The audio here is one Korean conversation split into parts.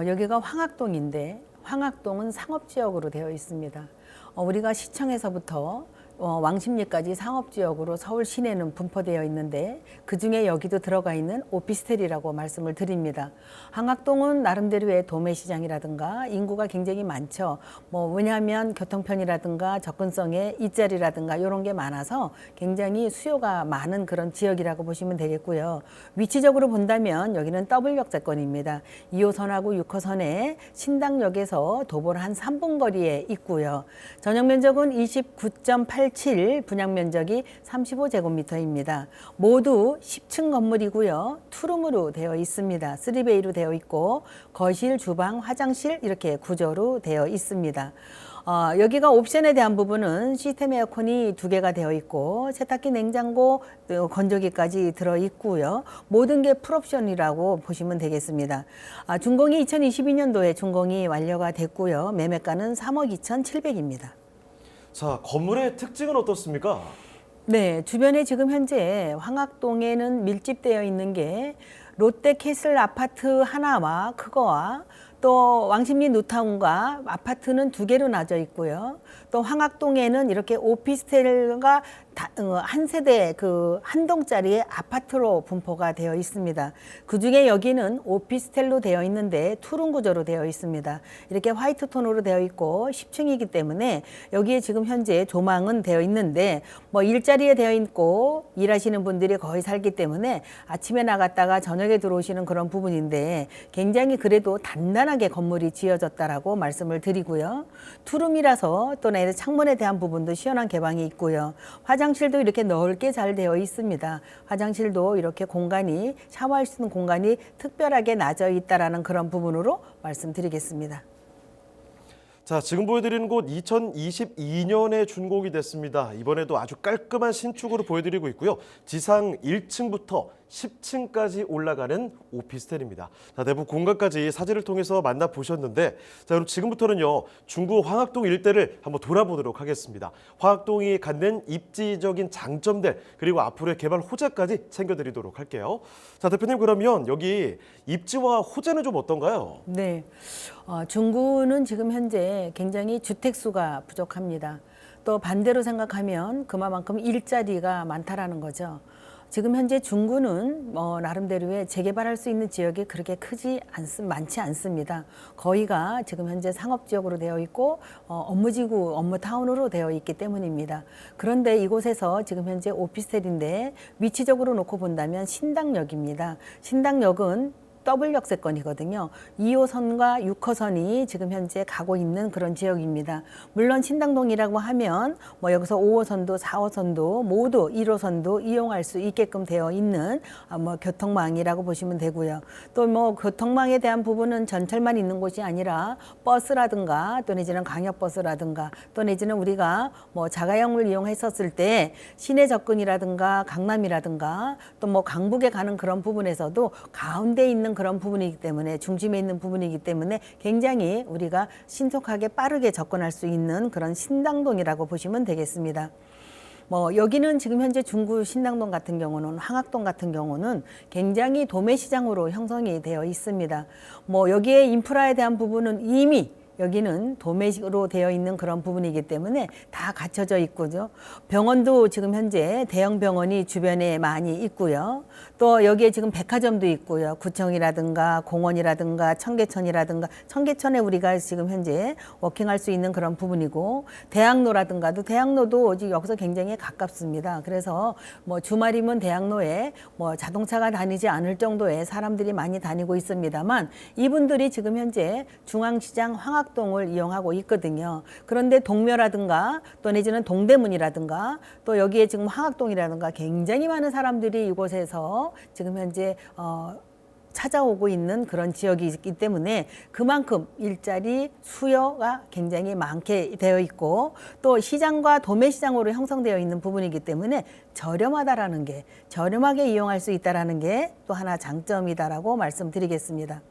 어, 여기가 황학동인데 황학동은 상업지역으로 되어 있습니다. 어, 우리가 시청에서부터 어, 왕십리까지 상업지역으로 서울 시내는 분포되어 있는데 그 중에 여기도 들어가 있는 오피스텔이라고 말씀을 드립니다. 황학동은 나름대로의 도매시장이라든가 인구가 굉장히 많죠. 뭐 왜냐하면 교통편이라든가 접근성의 일자리라든가 이런 게 많아서 굉장히 수요가 많은 그런 지역이라고 보시면 되겠고요. 위치적으로 본다면 여기는 더블 역세권입니다. 2호선하고 6호선에 신당역에서 도보를 한 3분 거리에 있고요. 전용 면적은 29.87, 분양 면적이 35제곱미터입니다. 모두 10층 건물이고요. 투룸으로 되어 있습니다. 3베이로 되어 있고 거실, 주방, 화장실 이렇게 구조로 되어 있습니다. 어, 여기가 옵션에 대한 부분은 시스템 에어컨이 두 개가 되어 있고 세탁기, 냉장고, 또 건조기까지 들어 있고요. 모든 게 풀옵션이라고 보시면 되겠습니다. 아, 준공이 2022년도에 준공이 완료가 됐고요. 매매가는 3억 2,700입니다. 자, 건물의 특징은 어떻습니까? 네, 주변에 지금 현재 황학동에는 밀집되어 있는 게 롯데캐슬 아파트 하나와 그거와 또 왕십리 뉴타운과 아파트는 두 개로 나져 있고요. 또 황학동에는 이렇게 오피스텔과 다- 어, 한 세대 그 한 동짜리의 아파트로 분포가 되어 있습니다. 그 중에 여기는 오피스텔로 되어 있는데 투룸 구조로 되어 있습니다. 이렇게 화이트 톤으로 되어 있고 10층이기 때문에 여기에 지금 현재 조망은 되어 있는데 뭐 일자리에 되어 있고 일하시는 분들이 거의 살기 때문에 아침에 나갔다가 저녁에 들어오시는 그런 부분인데 굉장히 그래도 단단하게 건물이 지어졌다라고 말씀을 드리고요. 투룸이라서 또 내에 창문에 대한 부분도 시원한 개방이 있고요. 화장실도 이렇게 넓게 잘 되어 있습니다. 화장실도 이렇게 공간이 샤워할 수 있는 공간이 특별하게 나져 있다라는 그런 부분으로 말씀드리겠습니다. 자, 지금 보여드리는 곳 2022년에 준공이 됐습니다. 이번에도 아주 깔끔한 신축으로 보여드리고 있고요. 지상 1층부터 10층까지 올라가는 오피스텔입니다. 자, 내부 공간까지 사진을 통해서 만나보셨는데 자, 그럼 지금부터는요. 중구 황학동 일대를 한번 돌아보도록 하겠습니다. 황학동이 갖는 입지적인 장점들 그리고 앞으로의 개발 호재까지 챙겨드리도록 할게요. 자, 대표님 그러면 여기 입지와 호재는 좀 어떤가요? 네. 어, 중구는 지금 현재 굉장히 주택 수가 부족합니다. 또 반대로 생각하면 그만큼 일자리가 많다라는 거죠. 지금 현재 중구는 뭐 나름대로의 재개발할 수 있는 지역이 그렇게 크지 않습 많지 않습니다. 거의가 지금 현재 상업 지역으로 되어 있고 어, 업무지구, 업무타운으로 되어 있기 때문입니다. 그런데 이곳에서 지금 현재 오피스텔인데 위치적으로 놓고 본다면 신당역입니다. 신당역은 더블 역세권이거든요. 2호선과 6호선이 지금 현재 가고 있는 그런 지역입니다. 물론 신당동이라고 하면 뭐 여기서 5호선도 4호선도 모두 1호선도 이용할 수 있게끔 되어 있는 아, 뭐 교통망이라고 보시면 되고요. 또 뭐 교통망에 대한 부분은 전철만 있는 곳이 아니라 버스라든가 또 내지는 광역버스라든가 또 내지는 우리가 뭐 자가용을 이용했었을 때 시내 접근이라든가 강남이라든가 또 뭐 강북에 가는 그런 부분에서도 가운데 있는 그런 부분이기 때문에 중심에 있는 부분이기 때문에 굉장히 우리가 신속하게 빠르게 접근할 수 있는 그런 신당동이라고 보시면 되겠습니다. 뭐 여기는 지금 현재 중구 신당동 같은 경우는 황학동 같은 경우는 굉장히 도매 시장으로 형성이 되어 있습니다. 뭐 여기에 인프라에 대한 부분은 이미 여기는 도매식으로 되어 있는 그런 부분이기 때문에 다 갖춰져 있고죠. 병원도 지금 현재 대형 병원이 주변에 많이 있고요. 또 여기에 지금 백화점도 있고요. 구청이라든가 공원이라든가 청계천이라든가 청계천에 우리가 지금 현재 워킹할 수 있는 그런 부분이고 대학로라든가도 대학로도 지금 여기서 굉장히 가깝습니다. 그래서 뭐 주말이면 대학로에 뭐 자동차가 다니지 않을 정도의 사람들이 많이 다니고 있습니다만 이분들이 지금 현재 중앙시장 황학 동을 이용하고 있거든요. 그런데 동묘라든가 또 내지는 동대문이라든가 또 여기에 지금 황학동이라든가 굉장히 많은 사람들이 이곳에서 지금 현재 어 찾아오고 있는 그런 지역이 있기 때문에 그만큼 일자리 수요가 굉장히 많게 되어 있고 또 시장과 도매 시장으로 형성되어 있는 부분이기 때문에 저렴하다라는 게 저렴하게 이용할 수 있다라는 게 또 하나 장점이다라고 말씀드리겠습니다.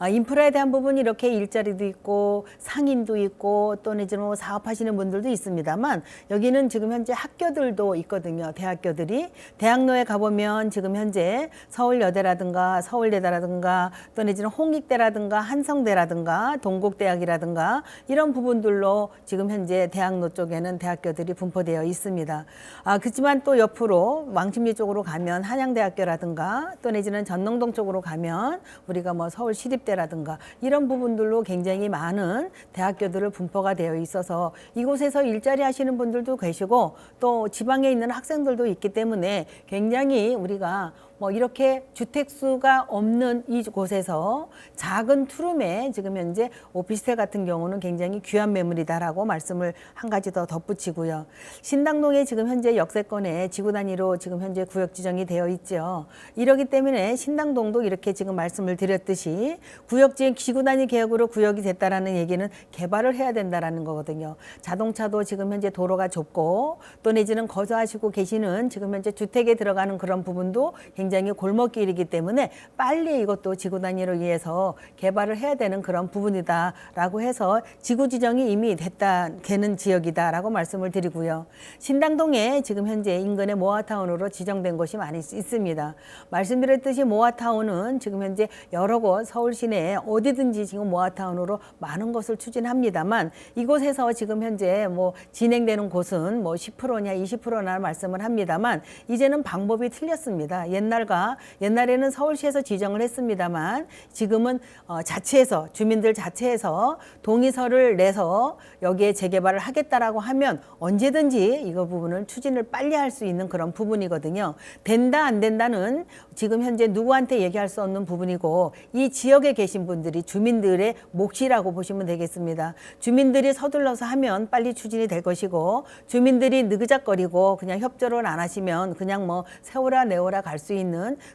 아, 인프라에 대한 부분 이렇게 일자리도 있고 상인도 있고 또 내지는 뭐 사업하시는 분들도 있습니다만 여기는 지금 현재 학교들도 있거든요. 대학교들이 대학로에 가보면 지금 현재 서울여대라든가 서울대라든가 또 내지는 홍익대라든가 한성대라든가 동국대학이라든가 이런 부분들로 지금 현재 대학로 쪽에는 대학교들이 분포되어 있습니다. 아 그렇지만 또 옆으로 왕십리 쪽으로 가면 한양대학교라든가 또 내지는 전농동 쪽으로 가면 우리가 뭐 서울 시립 대라든가 이런 부분들로 굉장히 많은 대학교들을 분포가 되어 있어서 이곳에서 일자리 하시는 분들도 계시고 또 지방에 있는 학생들도 있기 때문에 굉장히 우리가 뭐 이렇게 주택수가 없는 이곳에서 작은 투룸에 지금 현재 오피스텔 같은 경우는 굉장히 귀한 매물이다라고 말씀을 한 가지 더 덧붙이고요. 신당동에 지금 현재 역세권에 지구 단위로 지금 현재 구역 지정이 되어 있죠. 이러기 때문에 신당동도 이렇게 지금 말씀을 드렸듯이 구역 지정 지구 단위 개혁으로 구역이 됐다라는 얘기는 개발을 해야 된다라는 거거든요. 자동차도 지금 현재 도로가 좁고 또 내지는 거주하시고 계시는 지금 현재 주택에 들어가는 그런 부분도 굉장히 골목길이기 때문에 빨리 이것도 지구 단위로 위해서 개발을 해야 되는 그런 부분이다라고 해서 지구 지정이 이미 됐다 되는 지역이다라고 말씀을 드리고요. 신당동에 지금 현재 인근의 모아타운으로 지정된 곳이 많이 있습니다. 말씀드렸듯이 모아타운은 지금 현재 여러 곳 서울 시내에 어디든지 지금 모아타운으로 많은 것을 추진합니다만 이곳에서 지금 현재 뭐 진행되는 곳은 뭐 10%냐 20%나 말씀을 합니다만 이제는 방법이 틀렸습니다. 옛날 과 옛날에는 서울시에서 지정을 했습니다만 지금은 어, 자체에서 주민들 자체에서 동의서를 내서 여기에 재개발을 하겠다라고 하면 언제든지 이거 부분을 추진을 빨리 할 수 있는 그런 부분이거든요. 된다 안 된다는 지금 현재 누구한테 얘기할 수 없는 부분이고 이 지역에 계신 분들이 주민들의 몫이라고 보시면 되겠습니다. 주민들이 서둘러서 하면 빨리 추진이 될 것이고 주민들이 느그작거리고 그냥 협조를 안 하시면 그냥 뭐 세월아 내월아 갈수 있는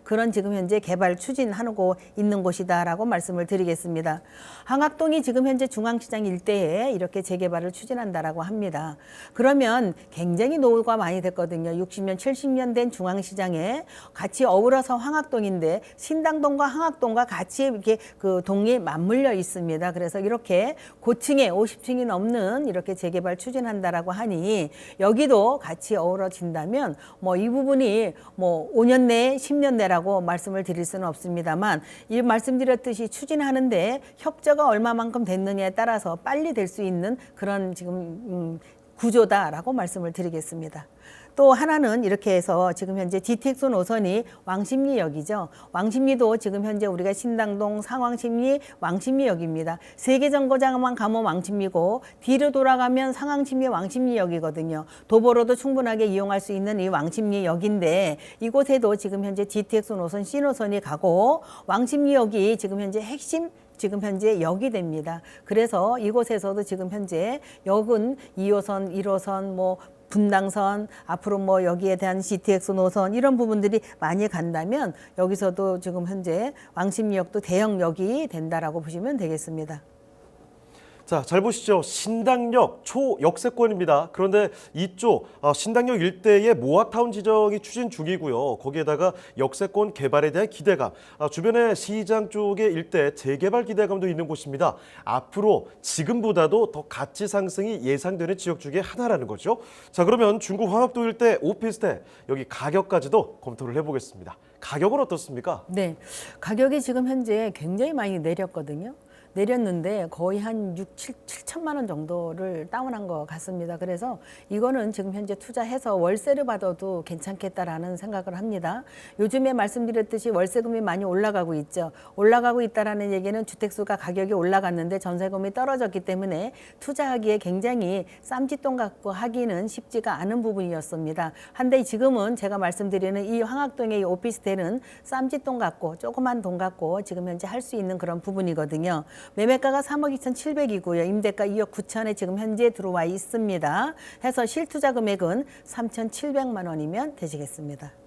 그런 지금 현재 개발 추진하고 있는 곳이다라고 말씀을 드리겠습니다. 항학동이 지금 현재 중앙시장 일대에 이렇게 재개발을 추진한다라고 합니다. 그러면 굉장히 노후가 많이 됐거든요. 60년, 70년 된 중앙시장에 같이 어우러서 황학동인데 신당동과 황학동과 같이 이렇게 그 동이 맞물려 있습니다. 그래서 이렇게 고층에 50층이 넘는 이렇게 재개발 추진한다라고 하니 여기도 같이 어우러진다면 뭐 이 부분이 뭐 5년 내에 10년 내라고 말씀을 드릴 수는 없습니다만 이 말씀드렸듯이 추진하는데 협조가 얼마만큼 됐느냐에 따라서 빨리 될 수 있는 그런 지금 음, 구조다라고 말씀을 드리겠습니다. 또 하나는 이렇게 해서 지금 현재 GTX 노선이 왕십리역이죠. 왕십리도 지금 현재 우리가 신당동, 상왕십리, 왕십리역입니다. 세계 정거장만 가면 왕십리고 뒤로 돌아가면 상왕십리, 왕십리역이거든요. 도보로도 충분하게 이용할 수 있는 이 왕십리역인데 이곳에도 지금 현재 GTX 노선 C 노선이 가고 왕십리역이 지금 현재 핵심 지금 현재 역이 됩니다. 그래서 이곳에서도 지금 현재 역은 2호선, 1호선, 뭐 분당선 앞으로 뭐 여기에 대한 GTX 노선 이런 부분들이 많이 간다면 여기서도 지금 현재 왕십리역도 대형역이 된다라고 보시면 되겠습니다. 자, 잘 보시죠. 신당역 초역세권입니다. 그런데 이쪽 어, 신당역 일대에 모아타운 지정이 추진 중이고요. 거기에다가 역세권 개발에 대한 기대감, 아, 주변에 시장 쪽의 일대 재개발 기대감도 있는 곳입니다. 앞으로 지금보다도 더 가치 상승이 예상되는 지역 중에 하나라는 거죠. 자, 그러면 중구 황학도 일대 오피스텔 여기 가격까지도 검토를 해보겠습니다. 가격은 어떻습니까? 네. 가격이 지금 현재 굉장히 많이 내렸거든요. 내렸는데 거의 한 6, 7, 7천만 원 정도를 다운한 것 같습니다. 그래서 이거는 지금 현재 투자해서 월세를 받아도 괜찮겠다라는 생각을 합니다. 요즘에 말씀드렸듯이 월세금이 많이 올라가고 있죠. 올라가고 있다라는 얘기는 주택수가 가격이 올라갔는데 전세금이 떨어졌기 때문에 투자하기에 굉장히 쌈짓돈 갖고 하기는 쉽지가 않은 부분이었습니다. 한데 지금은 제가 말씀드리는 이 황학동의 이 오피스텔은 쌈짓돈 갖고 조그만 돈 갖고 지금 현재 할 수 있는 그런 부분이거든요. 매매가가 3억 2,700이고요. 임대가 2억 9천에 지금 현재 들어와 있습니다. 해서 실투자 금액은 3,700만 원이면 되시겠습니다.